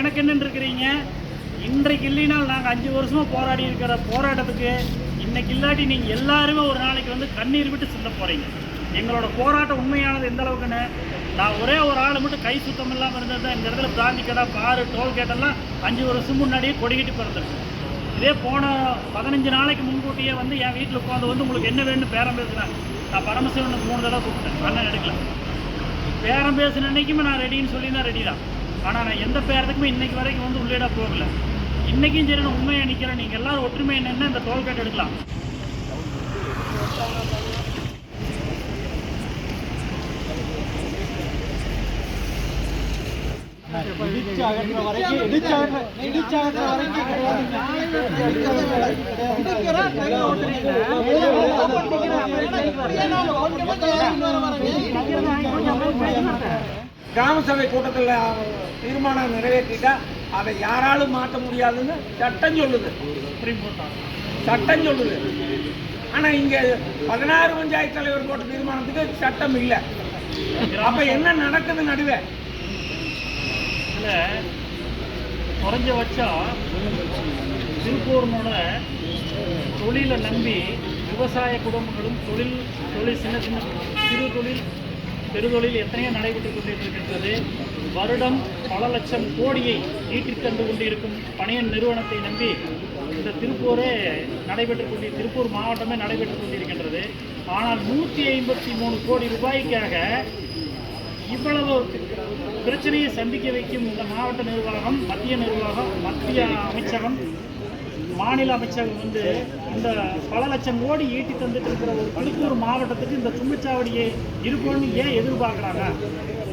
எனக்கு என்னன்னு இருக்கிறீங்க? இன்றைக்கு இல்லைனால் நாங்கள் அஞ்சு வருஷமாக போராடி இருக்கிற போராட்டத்துக்கு இன்னைக்கு இல்லாட்டி நீங்கள் எல்லாருமே ஒரு நாளைக்கு வந்து கண்ணீர் விட்டு செல்ல போகிறீங்க எங்களோட போராட்டம் உண்மையானது எந்த அளவுக்குன்னு நான் ஒரே ஒரு ஆள் மட்டும் கை சுத்தம் இல்லாமல் இருந்தது தான் இந்த இடத்துல பிராந்தி கடை பாரு டோல்கேட்டெல்லாம் அஞ்சு வருஷம் முன்னாடியே கொடிக்கிட்டு பிறந்திருக்கு. இதே போன பதினஞ்சு நாளைக்கு முன்கூட்டியே வந்து என் வீட்டில் உட்காந்து வந்து உங்களுக்கு என்ன வேணும்னு பேரம் பேசுகிறேன் நான் பரமசிவனுக்கு மூணு தடவை கூப்பிட்டேன். அண்ணன் எடுக்கல. பேரம் பேசின அன்னைக்குமே நான் ரெடின்னு சொல்லி தான் ரெடி தான். ஆனால் நான் எந்த பேரத்துக்குமே இன்றைக்கி வரைக்கும் வந்து உள்ளிட போகல. இன்னைக்கும் சரி நான் உண்மையாக நிற்கிறேன் நீங்கள் எல்லாரும் ஒற்றுமை என்னென்ன இந்த டோல்கேட் எடுக்கலாம். இடிச்சு கிராம சபை கூட்டத்தில் தீர்மானம் நிறைவேற்றிட்டா அதை யாராலும் மாற்ற முடியாதுன்னு சட்டம் சொல்லுது. சட்டம் சொல்லுது. ஆனா இங்க பதினாறு பஞ்சாயத்து தலைவர் போட்ட தீர்மானத்துக்கு சட்டம் இல்லை. அப்ப என்ன நடக்குது நடுவே? குறைஞ்சபட்சம் திருப்பூர்னோட தொழிலை நம்பி விவசாய குடும்பங்களும் தொழில் தொழில் சின்ன சின்ன சிறு தொழில் பெருதொழில் எத்தனையோ நடைபெற்று கொண்டிருக்கின்றது. வருடம் பல லட்சம் கோடியை ஈட்டித் தந்து கொண்டிருக்கும் பணியன் நிறுவனத்தை நம்பி இந்த திருப்பூரே நடைபெற்றுக் கொண்டி திருப்பூர் மாவட்டமே நடைபெற்று கொண்டிருக்கின்றது. ஆனால் நூற்றி ஐம்பத்தி மூணு கோடி ரூபாய்க்காக இவ்வளவு பிரச்சனையை சந்திக்க வைக்கும் இந்த மாவட்ட நிர்வாகம் மத்திய நிர்வாகம் மத்திய அமைச்சகம் மாநில அமைச்சகம் வந்து இந்த பல லட்சம் கோடி ஈட்டி தந்துட்டு இருக்கிற ஒரு திருப்பூர் மாவட்டத்துக்கு இந்த சுங்கச்சாவடியை இருக்கும்னு ஏன் எதிர்பார்க்குறாங்க?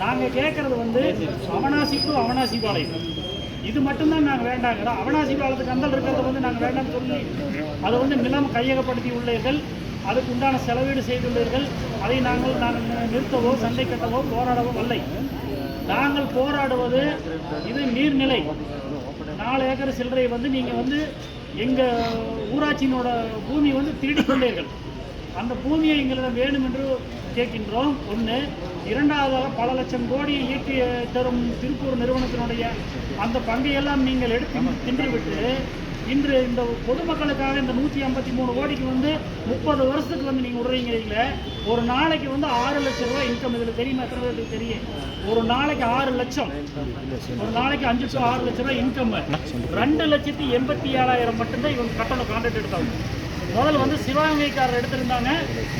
நாங்கள் கேட்குறது வந்து அவனாசி டு அவனாசி பாளையம் இது மட்டும்தான் நாங்கள் வேண்டாங்கிறோம் அவனாசி பாலத்துக்கு அந்தல் இருக்கிறத வந்து நாங்கள் வேண்டாம்னு சொல்லி அதை வந்து நிலம் கையகப்படுத்தி உள்ளீர்கள். அதுக்கு உண்டான செலவீடு செய்துள்ளீர்கள் அதை நாங்கள் நாங்கள் நிறுத்தவோ சண்டை கட்டவோ போராடவோ இல்லை. நாங்கள் போராடுவது இது நீர்நிலை. நாலு ஏக்கர் சில்லறை வந்து நீங்கள் வந்து எங்கள் ஊராட்சியினோட பூமி வந்து திருடிக் கொண்டீர்கள். அந்த பூமியை எங்களிடம் வேணும் என்று கேட்கின்றோம். ஒன்று இரண்டாவதாக பல லட்சம் கோடி ஈட்டி தரும் திருப்பூர் நிறுவனத்தினுடைய அந்த பங்கையெல்லாம் நீங்கள் எடுத்து தின்றுவிட்டு இன்று இந்த பொதுமக்களுக்காக இந்த நூற்றி ஐம்பத்தி மூணு கோடிக்கு வந்து முப்பது வருஷத்துக்கு வந்து நீங்கள் விடுறீங்களே ஒரு நாளைக்கு வந்து ஆறு லட்சம் ரூபாய் இன்கம் இதில் தெரியுமா? எத்தனை பேருக்கு தெரியும்? ஒரு நாளைக்கு ஆறு லட்சம். ஒரு நாளைக்கு அஞ்சு டு ஆறு லட்சம் ரூபாய் இன்கம் ரெண்டு லட்சத்தி எண்பத்தி ஏழாயிரம் மட்டும்தான் இவங்க கட்டணம் கான்ட்ராக்ட் எடுத்தாங்க. முதல்ல வந்து சிவகங்கைக்காரர் எடுத்திருந்தாங்க.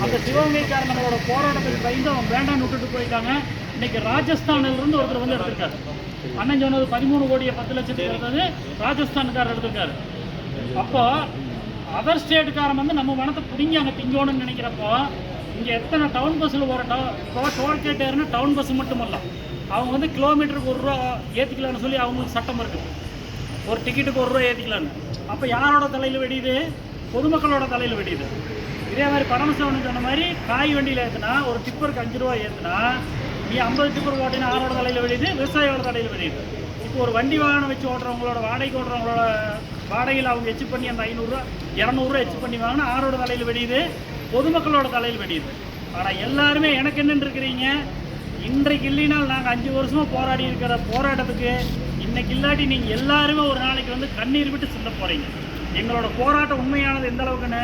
அந்த சிவகங்கைக்காரர் நம்மளோட போராட்டத்துக்கு பயந்து அவங்க வேண்டாம்னு விட்டுட்டு போயிட்டாங்க. இன்னைக்கு ராஜஸ்தானிலிருந்து ஒருத்தர் வந்து எடுத்திருக்காரு. அண்ணன் சொன்னது பதிமூணு கோடியை பத்து லட்சத்துக்கு எடுத்தது ராஜஸ்தானுக்காரர் எடுத்திருக்காரு. அப்போ அதர் ஸ்டேட்டுக்காரன் வந்து நம்ம வனத்தை பிடிங்கி அங்கே திங்கணும்னு நினைக்கிறப்போ இங்கே எத்தனை டவுன் பஸ்ஸில் ஒரு டவு இப்போ டோல்கேட் ஏறுனா டவுன் பஸ் மட்டும் இல்லை அவங்க வந்து கிலோமீட்டருக்கு ஒரு ரூபா ஏற்றிக்கலாம்னு சொல்லி அவங்களுக்கு சட்டம் இருக்குது ஒரு டிக்கெட்டுக்கு ஒரு ரூபா ஏற்றிக்கலான்னு அப்போ யாரோட தலையில் வெடியுது? பொதுமக்களோட தலையில் வெடியுது. இதே மாதிரி பரமசிவன் சொன்ன மாதிரி காய் வண்டியில் ஏற்றுனா ஒரு டிப்பருக்கு அஞ்சு ரூபா ஏற்றுனா நீ ஐம்பது டிப்பர் ஓட்டினா யாரோட தலையில் வெடியுது விவசாயியோட தலையில் வெடியுது. இப்போ ஒரு வண்டி வாகனம் வச்சு ஓட்டுறவங்களோட வாடகைக்கு ஓட்டுறவங்களோட வாடகையில் அவங்க எச்சு பண்ணி அந்த ஐநூறுரூவா இரநூறுவா எச்சு பண்ணி வாங்கினா ஆரோட தலையில் வெடியுது பொதுமக்களோட தலையில் வெடியுது. ஆனால் எல்லாருமே எனக்கு என்னன்னு இருக்கிறீங்க? இன்றைக்கு இல்லைனால் நாங்கள் அஞ்சு வருஷமாக போராடி இருக்கிற போராட்டத்துக்கு இன்னைக்கு இல்லாட்டி நீங்கள் எல்லாருமே ஒரு நாளைக்கு வந்து கண்ணீர் விட்டு சிந்த போகிறீங்க எங்களோட போராட்டம் உண்மையானது எந்த அளவுக்குன்னு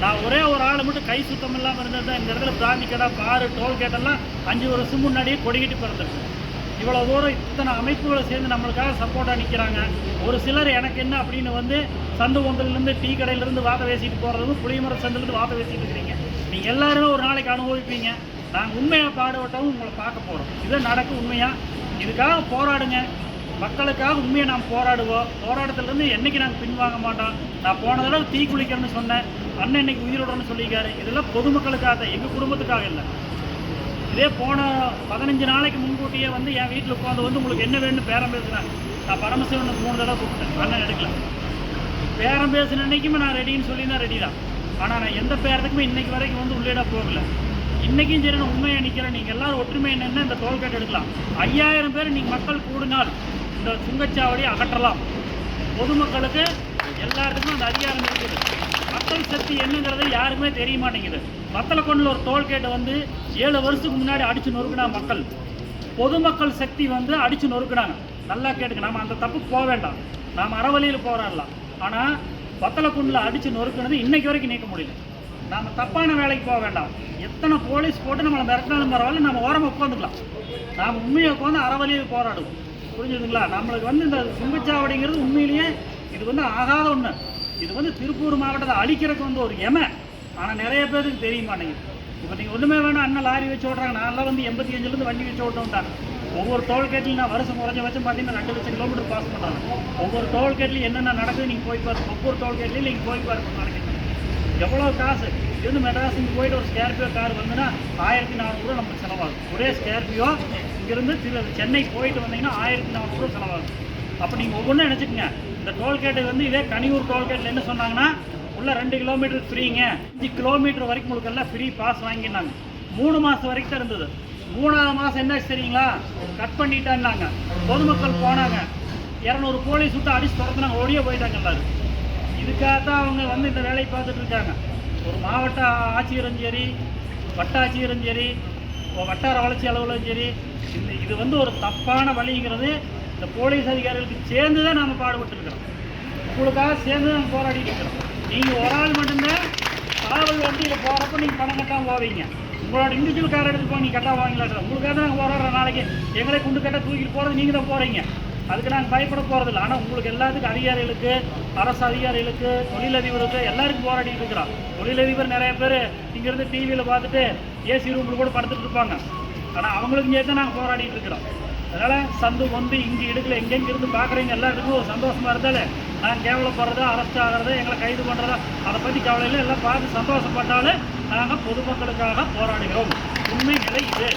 நான் ஒரே ஒரு ஆள் மட்டும் கை சுத்தம் இல்லாமல் இருந்தது தான் இந்த இடத்துல பிராந்தி பாரு டோல்கேட்டெல்லாம் அஞ்சு வருஷம் முன்னாடியே கொடிக்கிட்டு பிறந்திருக்கேன் இவ்வளோ தூரம் இத்தனை அமைப்புகளை சேர்ந்து நம்மளுக்காக சப்போர்ட்டாக நிற்கிறாங்க ஒரு சிலர் எனக்கு என்ன அப்படின்னு வந்து சந்து ஒன்றிலிருந்து டீ கடையிலேருந்து வாத பேசிட்டு போகிறதும் புளியமர சந்திலிருந்து வாத பேசிட்டு இருக்கிறீங்க. நீங்கள் எல்லாருமே ஒரு நாளைக்கு அனுபவிப்பீங்க. நாங்கள் உண்மையாக பாடுபட்டவும் உங்களை பார்க்க போகிறோம் இதை நடக்கும் உண்மையாக இதுக்காக போராடுங்க. மக்களுக்காக உண்மையை நாம் போராடுவோம். போராட்டத்திலேருந்து என்னைக்கு நாங்கள் பின்வாங்க மாட்டோம்? நான் போன தடவை தீ குளிக்கிறேன்னு சொன்னேன். அண்ணன் இன்னைக்கு உயிரோடன்னு சொல்லியிருக்காரு. இதெல்லாம் பொதுமக்களுக்காக தான் எங்கள் குடும்பத்துக்காக இல்லை. இதே போன பதினஞ்சு நாளைக்கு முன்கூட்டியே வந்து என் வீட்டில் உட்காந்து வந்து உங்களுக்கு என்ன வேணும்னு பேரம் பேசுகிறேன் நான் பரமசிவனுக்கு மூணு தடவை கூப்பிட்டேன். அண்ணன் எடுக்கல. பேரம் பேசின அன்னைக்குமே நான் ரெடின்னு சொல்லி தான் ரெடி தான். ஆனால் நான் எந்த பேரத்துக்குமே இன்னைக்கு வரைக்கும் வந்து உள்ளிட போகல. இன்றைக்கும் சரி நான் உண்மையாக நிற்கிறேன் நீங்கள் எல்லோரும் ஒற்றுமை என்னென்ன இந்த டோல்கேட் எடுக்கலாம். ஐயாயிரம் பேர் நீங்கள் மக்கள் கூடினால் இந்த சுங்கச்சாவடியை அகற்றலாம். பொதுமக்களுக்கு எல்லாத்துக்கும் அந்த அதிகாரம் இருக்குது. மக்கள் சக்தி என்னங்கிறது யாருக்குமே தெரிய மாட்டேங்குது. மத்தளை கொண்டில் ஒரு டோல்கேட்டை வந்து ஏழு வருஷத்துக்கு முன்னாடி அடித்து நொறுக்குனா மக்கள். பொதுமக்கள் சக்தி வந்து அடித்து நொறுக்குனாங்க. நல்லா கேட்டுங்க நம்ம அந்த தப்பு போக வேண்டாம். நாம் அறவழியில் போராடலாம். ஆனால் வத்தலக்குண்டில் அடித்து நொறுக்குனது இன்றைக்கு வரைக்கும் நீக்க முடியல. நாம் தப்பான வேலைக்கு போக வேண்டாம். எத்தனை போலீஸ் போட்டு நம்மளை மிரட்டினாலும் பரவாயில்ல நம்ம ஓரமாக உட்காந்துக்கலாம். நாம் உண்மையை உட்காந்து அறவழியில் போராடுவோம். புரிஞ்சுதுங்களா? நம்மளுக்கு வந்து இந்த சுங்கச்சாவடிங்கிறது உண்மையிலேயே இது வந்து ஆகாத ஒன்று இது வந்து திருப்பூர் மாவட்டத்தை அழிக்கிறதுக்கு வந்து ஒரு எம. ஆனால் நிறைய பேருக்கு தெரிய மாட்டேங்குது. இப்போ நீங்கள் ஒன்றுமே வேணாம் அண்ணன் லாரி வச்சு ஓட்டுறாங்க. நான்லாம் வந்து எண்பத்தி அஞ்சுலேருந்து வண்டி வச்சு ஓட்டு ஒவ்வொரு டோல்கேட்லையும் நான் வருஷம் குறைஞ்ச வச்சு பார்த்தீங்கன்னா ரெண்டு லட்சம் கிலோமீட்டர் பாஸ் பண்ணுறாங்க ஒவ்வொரு டோல்கேட்லையும் என்னென்ன நடக்குது நீங்கள் போய் பாருங்க. ஒவ்வொரு டோல்கேட்லையும் நீங்கள் போய் பாருங்க நடக்குது எவ்வளோ காசு? இருந்து மெட்ராஸ் இங்கே போயிட்டு ஒரு ஸ்கார்பியோ கார் வந்துன்னா ஆயிரத்தி நானூறுரூவா நமக்கு செலவாகும். ஒரே ஸ்கார்பியோ இங்கேருந்து திரு சென்னை போயிட்டு வந்தீங்கன்னா ஆயிரத்தி நானூறுரூவா செலவாகும். அப்போ நீங்கள் ஒவ்வொன்றும் நினச்சிக்கங்க. இந்த டோல்கேட்டு வந்து இதே கனியூர் டோல்கேட்டில் என்ன சொன்னாங்கன்னா உள்ள ரெண்டு கிலோமீட்டர் ஃப்ரீங்க அஞ்சு கிலோமீட்டர் வரைக்கும் உங்களுக்கு எல்லாம் ஃப்ரீ பாஸ் வாங்கினாங்க. மூணு மாதம் வரைக்கும் தான் இருந்தது. மூணாவது மாதம் என்ன தெரியுங்களா? கட் பண்ணிட்டான்னாங்க. பொதுமக்கள் போனாங்க. இரநூறு போலீஸ் விட்டு அடிச்சு துரத்துனாங்க. ஓடியே போயிட்டாங்க எல்லாரும். இதுக்காக தான் அவங்க வந்து இந்த வேலையை பார்த்துட்டு இருக்காங்க. ஒரு மாவட்ட ஆட்சியரும் சரி வட்டாட்சியரும் சரி வட்டார வளர்ச்சி அலுவலரும் சரி இந்த இது வந்து ஒரு தப்பான வழிங்கிறது இந்த போலீஸ் அதிகாரிகளுக்கு சேர்ந்து தான் நாம் பாடுபட்டுருக்கிறோம். உங்களுக்காக சேர்ந்து நம்ம போராடிட்டு இருக்கிறோம். நீங்கள் ஒரு ஆள் மட்டும்தான் காவல் வண்டியில் போகிறப்ப நீங்கள் பணம் கட்டாமல் போவீங்க. உங்களோட இண்டிவிஜுவல் கார் எடுத்து போய் நீங்கள் கட்டா வாங்கலாம் உங்களுக்காக தான் நாங்கள் போராடுறோம் நாளைக்கு. எங்களை குண்டு கட்ட தூக்கிட்டு போகிறது நீங்கள் தான் போகிறீங்க அதுக்கு நாங்கள் பயப்பட போகிறதில்ல ஆனால் உங்களுக்கு எல்லாத்துக்கும் அதிகாரிகளுக்கு அரசு அதிகாரிகளுக்கு தொழிலதிபருக்கு எல்லாருக்கும் போராடிட்டு இருக்கிறோம். தொழிலதிபர் நிறைய பேர் இங்கேருந்து டிவியில் பார்த்துட்டு ஏசி ரூமில் கூட படுத்துட்டு இருப்பாங்க. ஆனால் அவங்களுக்கு சேர்த்து நாங்கள் போராடிட்டு இருக்கிறோம். அதனால் சந்து வந்து இங்கே எடுக்கல எங்கெங்கே இருந்து பார்க்குறீங்க எல்லாத்துக்கும் ஒரு சந்தோஷமாக இருந்தாலே நான் கேவலப்படுறதா அரெஸ்ட் ஆகிறதா எங்களை கைது பண்ணுறதா அதை பற்றி கவலையில் எல்லாம் பார்த்து சந்தோஷப்பட்டாலும் நாங்கள் பொதுமக்களுக்காக போராடுகிறோம். உண்மை நிலை இது.